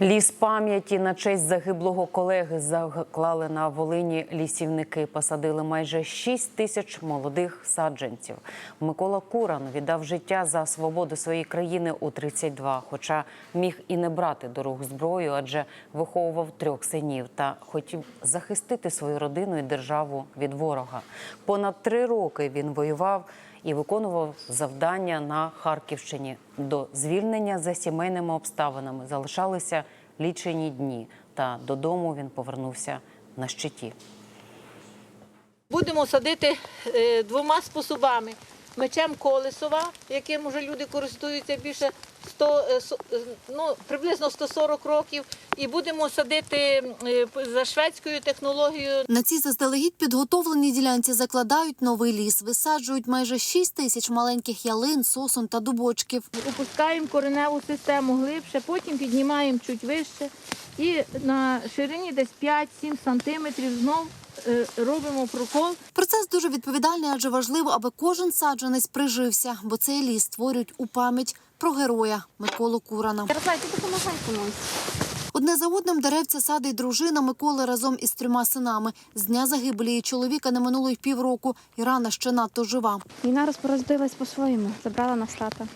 Ліс пам'яті на честь загиблого колеги заклали на Волині лісівники. Посадили майже 6 тисяч молодих саджанців. Микола Куран віддав життя за свободу своєї країни у 32, хоча міг і не брати до рук зброю, адже виховував трьох синів та хотів захистити свою родину і державу від ворога. Понад три роки він воював і виконував завдання на Харківщині. До звільнення за сімейними обставинами залишалися лічені дні. Та додому він повернувся на щиті. Будемо садити е, двома способами. Мечем колесова, яким вже люди користуються більше 100, е, е, ну, приблизно 140 років, і будемо садити е, за шведською технологією На цій заздалегідь підготовленій ділянці закладають новий ліс, висаджують майже 6 тисяч маленьких ялин, сосон та дубочків. опускаємо кореневу систему глибше, потім піднімаємо чуть вище і на ширині десь 5-7 сантиметрів знов робимо прокол. Процес дуже відповідальний, адже важливо, аби кожен саджанець прижився, бо цей ліс створюють у пам'ять про героя Миколу Курана. Ярослав, ти допомагай комусь. Одне за одним деревця садить дружина Миколи разом із трьома синами. З дня загибелі її чоловіка не минуло й півроку, і рана ще надто жива. Війна розпорядилась по-своєму. Забрала нас тата.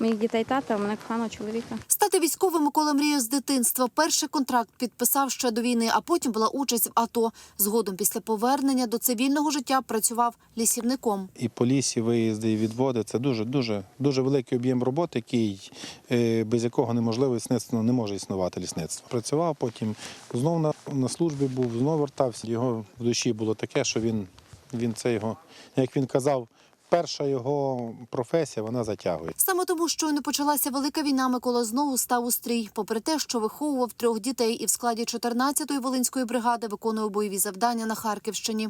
Моїх дітей тата, а мене коханого чоловіка. Стати військовим Микола мріяв з дитинства. Перший контракт підписав ще до війни, а потім була участь в АТО. Згодом після повернення до цивільного життя працював лісівником. і по лісі виїзди, і відводи це дуже дуже дуже великий об'єм роботи, який е, без якого неможливо лісництво не може існувати лісництво. Працював, потім знов на, на службі був, знов вертався. Його в душі було таке, що він, він це його, як він казав, перша його професія вона затягує. Саме тому, щойно почалася велика війна, Микола знову став у стрій. Попри те, що виховував трьох дітей і в складі 14-ї волинської бригади виконував бойові завдання на Харківщині.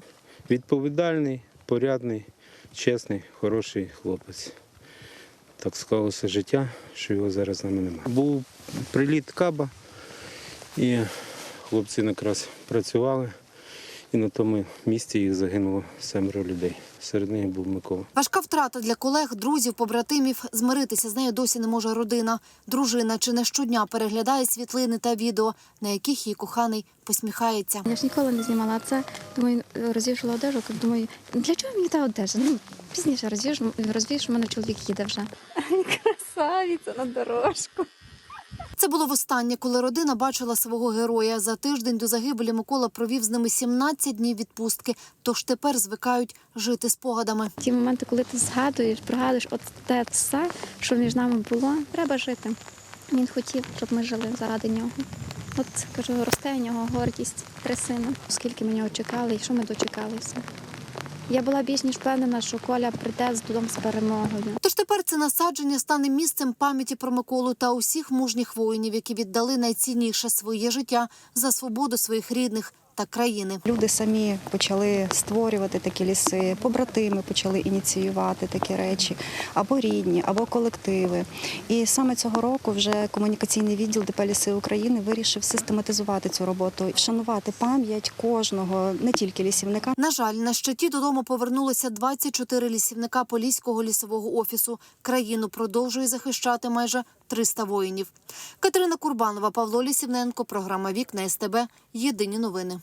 Відповідальний, порядний, чесний, хороший хлопець. Так склалося життя, що його зараз з нами немає. Був приліт каба, і хлопці якраз працювали, і на тому місці їх загинуло семеро людей. Серед них був Микола. Важка втрата для колег, друзів, побратимів. Змиритися з нею досі не може родина. Дружина чи не щодня переглядає світлини та відео, на яких її коханий посміхається. Я ж ніколи не знімала це. Думаю, розвішала одежу. Думаю, для чого мені та одежа? Ну, пізніше розвішу, розвішу, мене чоловік їде вже. Красавиця на дорожку. Це було востаннє, коли родина бачила свого героя. За тиждень до загибелі Микола провів з ними 17 днів відпустки. Тож тепер звикають жити спогадами. Ті моменти, коли ти згадуєш, пригадуєш, от те все, що між нами було, треба жити. Він хотів, щоб ми жили заради нього. От кажу, росте в нього гордість, три сина. Скільки ми нього чекали і що ми дочекалися. Я була більш ніж впевнена, що Коля прийде з додому з перемогою. Тож тепер це насадження стане місцем пам'яті про Миколу та усіх мужніх воїнів, які віддали найцінніше своє життя за свободу своїх рідних та країни. Люди самі почали створювати такі ліси, побратими почали ініціювати такі речі, або рідні, або колективи. І саме цього року вже комунікаційний відділ ДП «Ліси України вирішив систематизувати цю роботу, вшанувати пам'ять кожного, не тільки лісівника, На жаль, на щиті додому повернулися 24 лісівника Поліського лісового офісу. Країну продовжує захищати майже 300 воїнів. Катерина Курбанова, Павло Лісівненко, програма Вікна СТБ. Єдині новини.